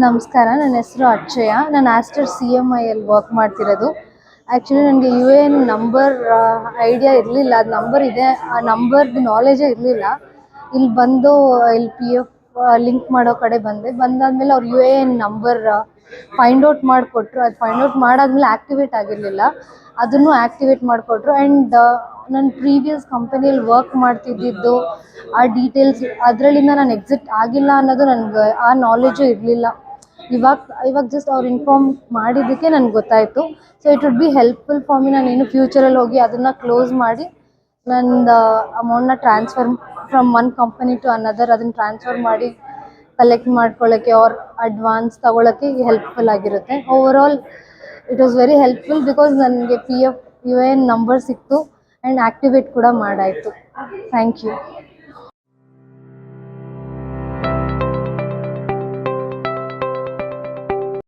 ನಮಸ್ಕಾರ, ನನ್ನ ಹೆಸರು ಅಕ್ಷಯ. ನಾನು ಆಸ್ಟರ್ ಸಿ ಎಂ ಐಯಲ್ಲಿ ವರ್ಕ್ ಮಾಡ್ತಿರೋದು. ಆ್ಯಕ್ಚುಲಿ ನನಗೆ U A N number idea ಇರಲಿಲ್ಲ. ಅದು ನಂಬರ್ ಇದೆ. ಆ ನಂಬರ್ದು ನಾಲೆಜೇ ಇರಲಿಲ್ಲ. ಇಲ್ಲಿ ಬಂದು, ಇಲ್ಲಿ ಪಿ ಎಫ್ ಲಿಂಕ್ ಮಾಡೋ ಕಡೆ ಬಂದೆ. ಬಂದಾದಮೇಲೆ ಅವ್ರು U A N number find out ಮಾಡಿಕೊಟ್ರು. ಅದು ಫೈಂಡ್ ಔಟ್ ಮಾಡಾದ್ಮೇಲೆ ಆ್ಯಕ್ಟಿವೇಟ್ ಆಗಿರಲಿಲ್ಲ. ಅದನ್ನು ಆ್ಯಕ್ಟಿವೇಟ್ ಮಾಡಿಕೊಟ್ರು. ಆ್ಯಂಡ್ ನನ್ನ ಪ್ರೀವಿಯಸ್ ಕಂಪನಿಯಲ್ಲಿ ವರ್ಕ್ ಮಾಡ್ತಿದ್ದಿದ್ದು, ಆ ಡೀಟೇಲ್ಸ್ ಅದರಲ್ಲಿಂದ ನಾನು ಎಕ್ಸಿಟ್ ಆಗಿಲ್ಲ ಅನ್ನೋದು ನನಗೆ ಆ ನಾಲೆಜು ಇರಲಿಲ್ಲ. ಇವಾಗ ಇವಾಗ ಜಸ್ಟ್ ಅವ್ರು ಇನ್ಫಾರ್ಮ್ ಮಾಡಿದ್ದಕ್ಕೆ ನನಗೆ ಗೊತ್ತಾಯಿತು. So it would be helpful for me ನಾನು ಇನ್ನು ಫ್ಯೂಚರಲ್ಲಿ ಹೋಗಿ ಅದನ್ನು ಕ್ಲೋಸ್ ಮಾಡಿ ನಂದು ಅಮೌಂಟ್ನ transfer from one company to another ಅದನ್ನು ಟ್ರಾನ್ಸ್ಫರ್ ಮಾಡಿ ಕಲೆಕ್ಟ್ ಮಾಡ್ಕೊಳ್ಳೋಕ್ಕೆ ಆರ್ ಅಡ್ವಾನ್ಸ್ ತೊಗೊಳಕ್ಕೆ ಹೆಲ್ಪ್ಫುಲ್ ಆಗಿರುತ್ತೆ. Over all it was very helpful because ನನಗೆ P F U N number ಸಿಕ್ತು ಆ್ಯಂಡ್ ಆ್ಯಕ್ಟಿವೇಟ್ ಕೂಡ ಮಾಡಾಯಿತು. Thank you